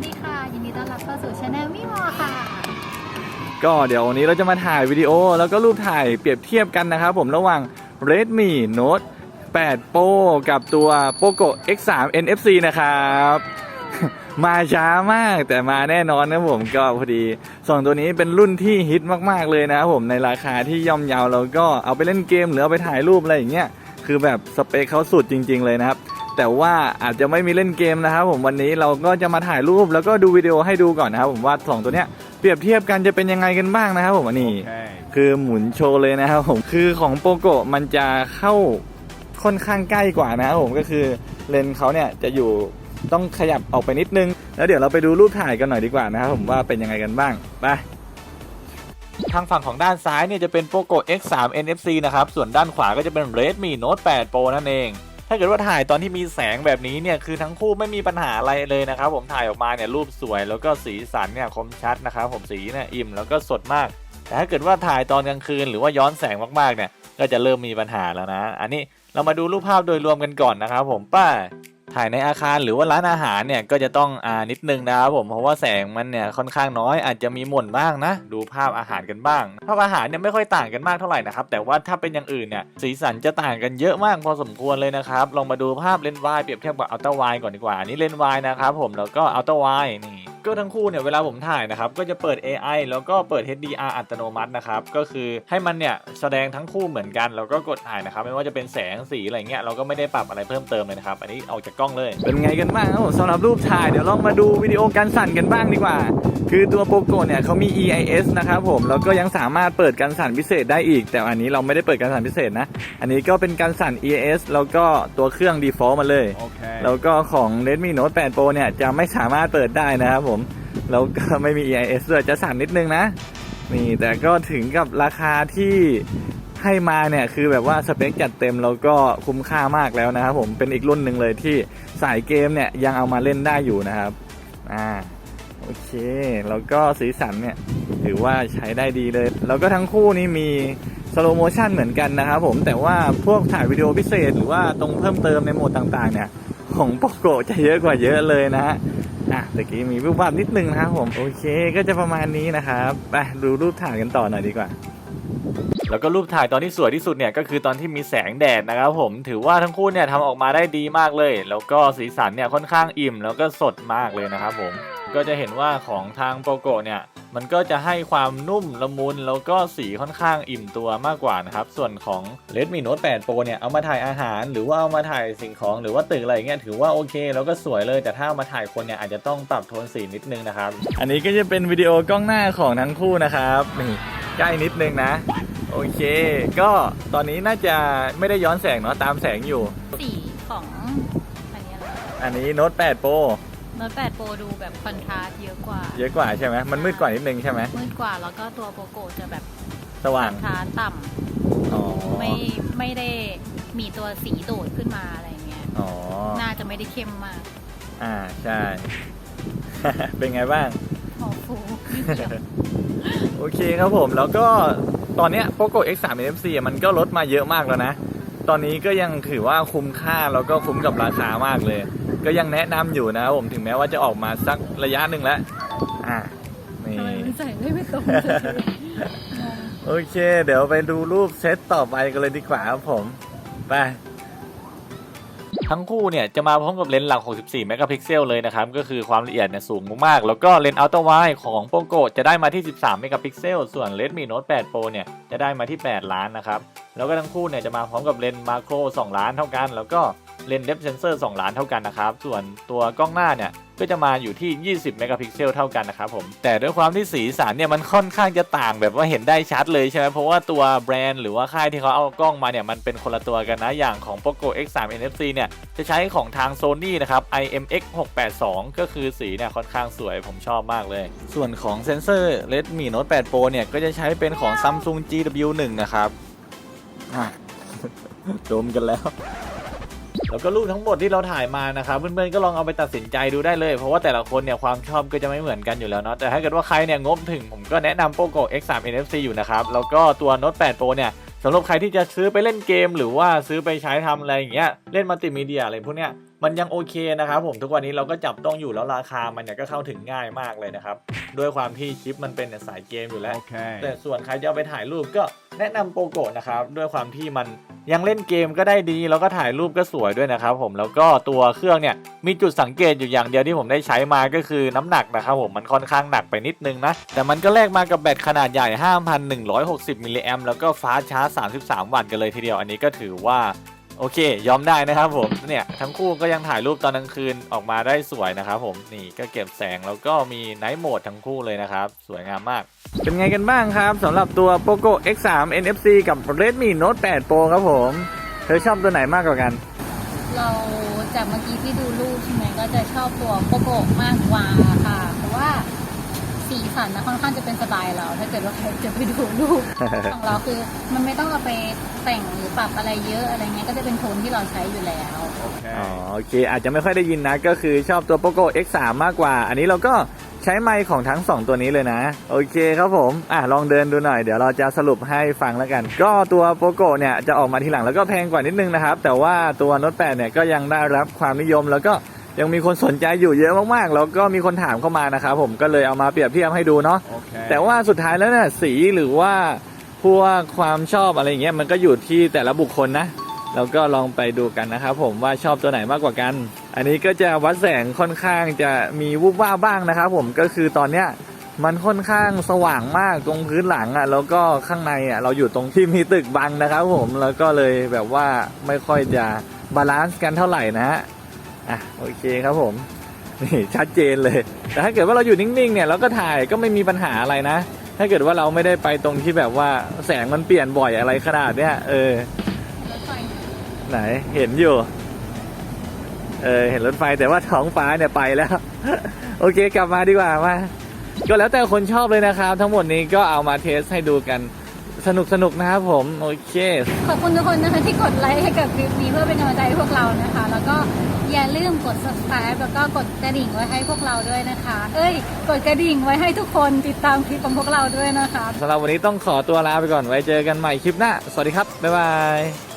สดีค่ะ ยินดีต้อนรับเข้าสู่ช anel มิมอค่ะ ก็เดี๋ยววันนี้เราจะมาถ่ายวิดีโอ แล้วก็รูปถ่ายเปรียบเทียบกันนะครับผมระหว่าง Redmi Note 8 Pro กับตัว Poco X3 NFC นะครับ มาช้ามากแต่มาแน่นอนนะผมก็พอดีสองตัวนี้เป็นรุ่นที่ฮิตมากๆเลยนะครับผมในราคาที่ย่อมเยาแล้วก็เอาไปเล่นเกมหรือเอาไปถ่ายรูปอะไรอย่างเงี้ยคือแบบสเปคเขาสุดจริง ๆ เลยนะครับ แต่ว่าอาจจะไม่มีเล่นเกมนะครับผมวันนี้เราก็จะมาถ่ายรูปแล้วก็ดูวิดีโอให้ดูก่อนนะครับผมว่าสองตัวเนี้ยเปรียบเทียบกันจะเป็นยังไงกันบ้างนะครับผมอันนี้ คือหมุนโชว์เลยนะครับผมคือของโปโกะมันจะเข้าค่อนข้างใกล้กว่านะครับผมก็คือเลนส์เขาเนี่ยจะอยู่ต้องขยับออกไปนิดนึง แล้วเดี๋ยวเราไปดูรูปถ่ายกันหน่อยดีกว่านะครับผมว่าเป็นยังไงกันบ้างไปทางฝั่งของด้านซ้ายเนี่ยจะเป็น Poco X3 NFC นะครับ ส่วนด้านขวาก็จะเป็น Redmi Note 8 Pro นั่นเอง ถ้าเกิดว่าถ่ายตอนที่มีแสงแบบนี้เนี่ยคือทั้งคู่ไม่มีปัญหาอะไรเลยนะครับผมถ่ายออกมาเนี่ยรูปสวยแล้วก็สีสันเนี่ยคมชัดนะครับผมสีเนี่ยอิ่มแล้วก็สดมาก แต่ถ้าเกิดว่าถ่ายตอนกลางคืนหรือว่าย้อนแสงมากๆเนี่ยก็จะเริ่มมีปัญหาแล้วนะ อันนี้เรามาดูรูปภาพโดยรวมกันก่อนนะครับผมป้า ถ่ายในอาคารหรือว่าร้านอาหารเนี่ยก็จะต้องอ่านิดนึงนะครับผมเพราะว่าแสงมันเนี่ยค่อนข้างน้อยอาจจะมีหม่นบ้างนะ ดูภาพอาหารกันบ้าง ภาพอาหารเนี่ยไม่ค่อยต่างกันมากเท่าไหร่นะครับแต่ว่าถ้าเป็นอย่างอื่นเนี่ยสีสันจะต่างกันเยอะมากพอสมควรเลยนะครับลองมาดูภาพเลนส์วายเปรียบเทียบกับอัลตร้าวายก่อนดีกว่าอันนี้เลนส์วายนะครับผมแล้วก็อัลตร้าวายนี่ ก็ทั้งคู่เนี่ยเวลาผมถ่ายนะครับก็จะเปิด AI แล้วก็เปิด HDR อัตโนมัตินะครับก็คือให้มันเนี่ยแสดงทั้งคู่เหมือนกันแล้วก็กดถ่ายนะครับไม่ว่าจะเป็นแสงสีอะไรเงี้ยเราก็ไม่ได้ปรับอะไรเพิ่มเติมเลยนะครับอันนี้ออกจากกล้องเลยเป็นไงกันบ้างครับผมสำหรับรูปถ่ายเดี๋ยวลองมาดูวิดีโอการสั่นกันบ้างดีกว่า คือตัวโปโกเนี่ยเขามี EIS นะครับผมแล้วก็ยังสามารถเปิดการสั่นพิเศษได้อีก แต่อันนี้เราไม่ได้เปิดการสั่นพิเศษนะ อันนี้ก็เป็นการสั่น EIS แล้วก็ตัวเครื่อง default มาเลยแล้วก็ของ Redmi Note 8 Pro เนี่ยจะไม่สามารถเปิดได้นะครับผม แล้วก็ไม่มี EIS ด้วยจะสั่นนิดนึงนะ นี่แต่ก็ถึงกับราคาที่ให้มาเนี่ยคือแบบว่าสเปคจัดเต็มแล้วก็คุ้มค่ามากแล้วนะครับผมเป็นอีกรุ่นหนึ่งเลยที่สายเกมเนี่ยยังเอามาเล่นได้อยู่นะครับอ่าโอเค แล้วก็สีสันเนี่ยถือว่าใช้ได้ดีเลย แล้วก็ทั้งคู่นี้มีสโลโมชันเหมือนกันนะครับผมแต่ว่าพวกถ่ายวิดีโอพิเศษ หรือว่าตรงเพิ่มเติมในโหมดต่างๆเนี่ย ของโปโกจะเยอะกว่าเยอะเลยนะฮะ อะตะกี้มีรูปภาพนิดนึงนะครับผมโอเค ก็จะประมาณนี้นะครับไปดูรูปถ่ายกันต่อหน่อยดีกว่า แล้วก็รูปถ่ายตอนที่สวยที่สุดเนี่ยก็คือตอนที่มีแสงแดดนะครับผมถือว่าทั้งคู่เนี่ยทำออกมาได้ดีมากเลย แล้วก็สีสันเนี่ยค่อนข้างอิ่มแล้วก็สดมากเลยนะครับผม ก็จะเห็นว่าของทางโปโกเนี่ยมันก็จะให้ความนุ่มละมุนแล้วก็สีค่อนข้างอิ่มตัวมากกว่านะครับ ส่วนของ Redmi Note 8 Pro เนี่ยเอามาถ่ายอาหาร หรือว่าเอามาถ่ายสิ่งของหรือว่าตึกอะไรอย่างเงี้ยถือว่าโอเค แล้วก็สวยเลยแต่ถ้าเอามาถ่ายคนเนี่ยอาจจะต้องปรับโทนสีนิดนึงนะครับ อันนี้ก็จะเป็นวิดีโอกล้องหน้าของทั้งคู่นะครับนี่ใกล้นิดนึงนะโอเค ก็ตอนนี้น่าจะไม่ได้ย้อนแสงเนาะตามแสงอยู่ สีของอันนี้อะไรอันนี้ Note 8 Pro โน้ต8 Pro ดูแบบคอนทราสต์เยอะกว่า เยอะกว่าใช่ไหมมันมืดกว่านิดนึงใช่ไหมมืดกว่าแล้วก็ตัวโปโกจะแบบสว่างคอนทราสต์ต่อ๋อำไม่ไม่ได้มีตัวสีโดดขึ้นมาอะไรเงี้ยอ๋อ น่าจะไม่ได้เข้มมากอ่าใช่ เป็นไงบ้างพอฟูนิดเดียว โอเคครับผมแล้วก็ตอนเนี้ย Poco X3 NFC อะมันก็ลดมาเยอะมากแล้วนะ ตอนนี้ก็ยังถือว่าคุ้มค่าแล้วก็คุ้มกับราคามากเลย ก็ยังแนะนำอยู่นะครับผมถึงแม้ว่าจะออกมาสักระยะหนึ่งแล้วอ่านี่ ทำไมมันใส่ได้ไม่ตรงเลยงงโอเค เดี๋ยวไปดูรูปเซตต่อไปกันเลยดีกว่าครับผม ไป ทั้งคู่เนี่ยจะมาพร้อมกับเลนส์หลัก 64 เมกะพิกเซลเลยนะครับ ก็คือความละเอียดเนี่ยสูงมากๆ แล้วก็เลนส์อัลตร้าไวของ Poco จะได้มาที่ 13 เมกะพิกเซล ส่วน Redmi Note 8 Pro เนี่ยจะได้มาที่ 8 ล้านนะครับ แล้วก็ทั้งคู่เนี่ยจะมาพร้อมกับเลนส์มาโคร 2 ล้านเท่ากัน แล้วก็ เลนส์เดฟเซนเซอร์2ล้านเท่ากันนะครับ ส่วนตัวกล้องหน้าเนี่ยก็จะมาอยู่ที่ 20 เมกะพิกเซลเท่ากันนะครับผม แต่ด้วยความที่สีสันเนี่ยมันค่อนข้างจะต่างแบบว่าเห็นได้ชัดเลยใช่ไหมเพราะว่าตัวแบรนด์หรือว่าค่ายที่เขาเอากล้องมาเนี่ยมันเป็นคนละตัวกันนะ อย่างของ Poco X3 NFC เนี่ยจะใช้ของทาง Sony นะครับ IMX 682 ก็คือสีเนี่ยค่อนข้างสวยผมชอบมากเลย ส่วนของเซนเซอร์ Redmi Note 8 Pro เนี่ยก็จะใช้เป็นของ Samsung GW1 นะครับอะดมกันแล้ว แล้วก็รูปทั้งหมดที่เราถ่ายมานะครับเพื่อนๆก็ลองเอาไปตัดสินใจดูได้เลย เพราะว่าแต่ละคนเนี่ยความชอบก็จะไม่เหมือนกันอยู่แล้วเนาะแต่ถ้าเกิดว่าใครเนี่ยงบถึงผมก็แนะนำ Poco X3 NFC อยู่นะครับแล้วก็ตัว Note 8 Pro เนี่ยสำหรับใครที่จะซื้อไปเล่นเกม หรือว่าซื้อไปใช้ทำอะไรอย่างเงี้ยเล่นมัลติมีเดียอะไรพวกเนี้ยมันยังโอเคนะครับผมทุกวันนี้เราก็จับต้องอยู่แล้วราคามันเนี่ยก็เข้าถึงง่ายมากเลยนะครับด้วยความที่ชิปมันเป็นสายเกมอยู่แล้ว Okay. แต่ส่วนใครจะเอาไปถ่ายรูปก็แนะนำโปโกะนะครับ ด้วยความที่มัน ยังเล่นเกมก็ได้ดีแล้วก็ถ่ายรูปก็สวยด้วยนะครับผมแล้วก็ตัวเครื่องเนี่ยมีจุดสังเกตอยู่อย่างเดียวที่ผมได้ใช้มาก็คือน้ำหนักนะครับผมมันค่อนข้างหนักไปนิดนึงนะ แต่มันก็แลกมากับแบตขนาดใหญ่ 5,160มิลลิแอมแล้วก็ฟ้าชาร์จ33 วัตต์กันเลยทีเดียวอันนี้ก็ถือว่า โอเค ยอมได้นะครับผมเนี่ยทั้งคู่ก็ยังถ่ายรูปตอนกลางคืนออกมาได้สวยนะครับผมนี่ก็เก็บแสงแล้วก็มีไนท์โหมดทั้งคู่เลยนะครับ สวยงามมาก เป็นไงกันบ้างครับสำหรับตัว POCO X3 NFC กับ Redmi Note 8 Pro ครับผม เธอชอบตัวไหนมากกว่ากัน เราจากเมื่อกี้ที่ดูรูปใช่ไหมก็จะชอบตัวโกโกะมากกว่าค่ะ เพราะว่า สีสันนะค่อนข้างจะเป็นสไตล์เรา ถ้าเกิดว่าใครจะไปดูรูป ของเราคือ มันไม่ต้องเอาไปแต่งหรือปรับอะไรเยอะอะไรเงี้ยก็จะเป็นโทนที่เราใช้อยู่แล้ว อ๋อโอเค อาจจะไม่ค่อยได้ยินนะ ก็คือชอบตัว POCO X3 มากกว่า อันนี้เราก็ใช้ไมค์ของทั้ง 2 ตัวนี้เลยนะ โอเคครับผมอะลองเดินดูหน่อยเดี๋ยวเราจะสรุปให้ฟังแล้วกัน ก็ตัว POCO เนี่ยจะออกมาทีหลังแล้วก็แพงกว่านิดนึงนะครับ แต่ว่าตัว Note 8เนี่ยก็ยังได้รับความนิยมแล้วก็ ยังมีคนสนใจอยู่เยอะมากๆ แล้วก็มีคนถามเข้ามานะครับผมก็เลยเอามาเปรียบเทียบให้ดูเนาะ Okay. แต่ว่าสุดท้ายแล้วเนี่ยสีหรือว่าพวกความชอบอะไรอย่างเงี้ยมันก็อยู่ที่แต่ละบุคคลนะเราก็ลองไปดูกันนะครับผมว่าชอบตัวไหนมากกว่ากัน อันนี้ก็จะวัดแสงค่อนข้างจะมีวูบว่าบบ้างนะครับผมก็คือตอนเนี้ยมันค่อนข้างสว่างมากตรงพื้นหลังอะแล้วก็ข้างในอะเราอยู่ตรงที่มีตึกบังนะครับผมแล้วก็เลยแบบว่าไม่ค่อยจะบาลานซ์กันเท่าไหร่นะฮะ อะโอเคครับผมนี่ชัดเจนเลย แต่ถ้าเกิดว่าเราอยู่นิ่งๆเนี่ยเราก็ถ่ายก็ไม่มีปัญหาอะไรนะ ถ้าเกิดว่าเราไม่ได้ไปตรงที่แบบว่าแสงมันเปลี่ยนบ่อยอะไรขนาดเนี้ยเออไฟไหนเห็นอยู่เออเห็นรถไฟแต่ว่าท้องฟ้าเนี่ยไปแล้ว โอเคกลับมาดีกว่ามาก็แล้วแต่คนชอบเลยนะครับ ทั้งหมดนี้ก็เอามาเทสให้ดูกัน สนุกสนุกๆนะครับผม โอเค ขอบคุณทุกคนนะคะที่กดไลค์ให้กับคลิปนี้เพื่อเป็นกำลังใจให้พวกเรานะคะ แล้วก็อย่าลืมกด subscribe แล้วก็กดกระดิ่งไว้ให้พวกเราด้วยนะคะ เอ้ย กดกระดิ่งไว้ให้ทุกคนติดตามคลิปของพวกเราด้วยนะคะ สำหรับวันนี้ต้องขอตัวลาไปก่อนไว้เจอกันใหม่คลิปหน้า สวัสดีครับ บ๊ายบาย